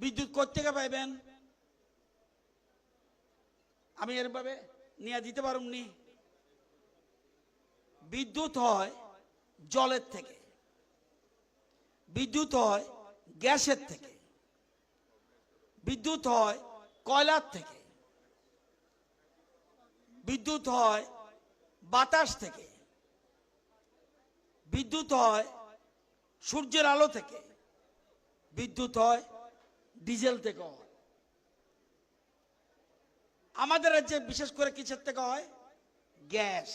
বিদ্যুৎ কোথেকে পাইবেন? আমি এরভাবে নিয়ে দিতে পারুমনি। বিদ্যুৎ হয় জলের থেকে। বিদ্যুৎ হয় গ্যাসের থেকে। বিদ্যুৎ হয় কয়লার থেকে। বিদ্যুৎ হয় বাতাস থেকে। বিদ্যুৎ হয় সূর্যের আলো থেকে। বিদ্যুৎ হয় ডিজেল থেকে হয়। আমাদের রাজ্যে বিশেষ করে কিসের থেকে হয়? গ্যাস।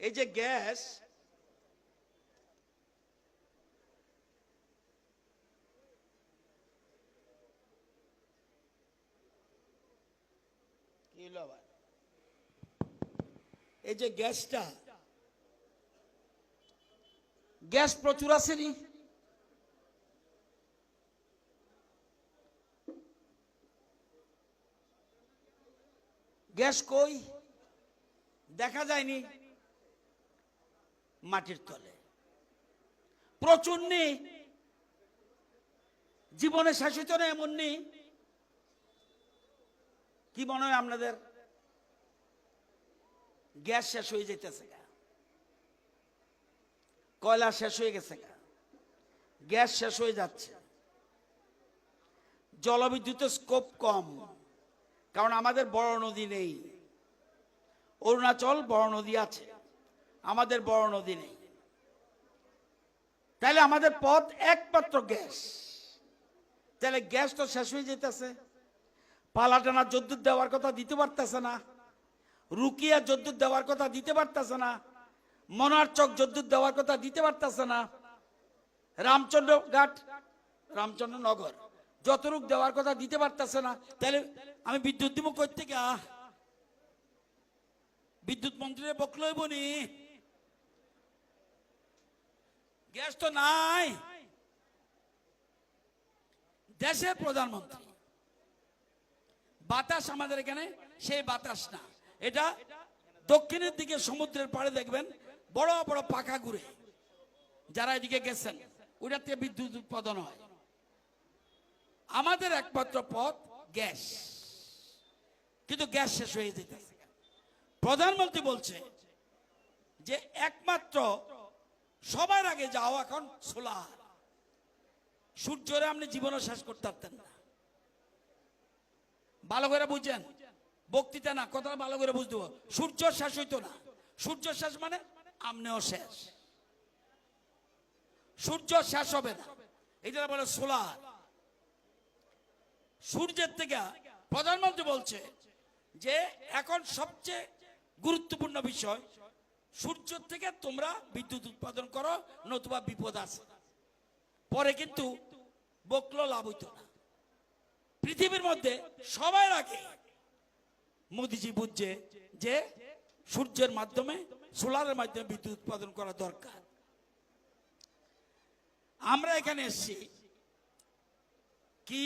এই যে গ্যাস? এই যে গ্যাসটা, গ্যাস প্রচুর আসেনি গ্যাস কই? দেখা যায়নি। মাটির তলে। প্রচুর নেই জীবনে শাসিত না এমন নেই কি মনে হয় আপনাদের? গ্যাস শেষ হয়ে যেতেছে গা। কয়লা শেষ হয়ে গেছে গা। গ্যাস শেষ হয়ে যাচ্ছে। জলবিদ্যুতের স্কোপ কম। কারণ আমাদের বড় নদী নেই। অরুণাচল বড় নদী আছে। আমাদের বড় নদী নেই। তাহলে আমাদের পথ একমাত্র গ্যাস। তাহলে গ্যাস তো শেষ হয়ে যেতেছে পালাটানা যদ্দুর দেওয়ার কথা দিতে পারতেছে না। রুকিয়া যদ্দুর দেওয়ার কথা দিতে পারতেছে না। মনারচক যদ্দুর দেওয়ার কথা দিতে পারতেছে না। রামচন্দ্র ঘাট রামচন্দ্র নগর যতটুক দেওয়ার কথা দিতে পারতেছে না, তাহলে আমি বিদ্যুৎ দিব কই থেকে? বিদ্যুৎ মন্ত্রীর বকলই বনি গ্যাস তো নাই। দেশের প্রধানমন্ত্রী, বাতাস আমাদের এখানে, সেই বাতাস না। এটা দক্ষিণের দিকে সমুদ্রের পাড়ে দেখবেন, বড় বড় পাখা ঘুরে যারা এদিকে গেছেন, ওইটাতে বিদ্যুৎ উৎপাদন হয়। আমাদের একমাত্র পথ গ্যাস। কিন্তু গ্যাস শেষ হয়ে যেতেছে প্রধানমন্ত্রী বলছে যে একমাত্র সবার আগে যাও এখন সোলার। সূর্যরে আপনি জীবনও শেষ করতে পারতেন না। ভালো করে বুঝছেন বক্তৃতা না, কথাটা ভালো করে বুঝতে। সূর্য শেষ হইতো না। সূর্য শেষ মানে আমনেও শেষ। সূর্য শেষ হবে না। এটা বলে সোলার। সূর্যের থেকে প্রধানমন্ত্রী বলছে যে এখন সবচেয়ে গুরুত্বপূর্ণ বিষয়, সূর্য থেকে তোমরা বিদ্যুৎ উৎপাদন করো, নতুবা বিপদ আছে। পরে কিন্তু বকলো লাভ হইতো না। পৃথিবীর মধ্যে সবার আগে মোদিজি বুঝছে যে সূর্যের মাধ্যমে, সোলারের মাধ্যমে বিদ্যুৎ উৎপাদন করা দরকার। আমরা এখানে এসেছি। কি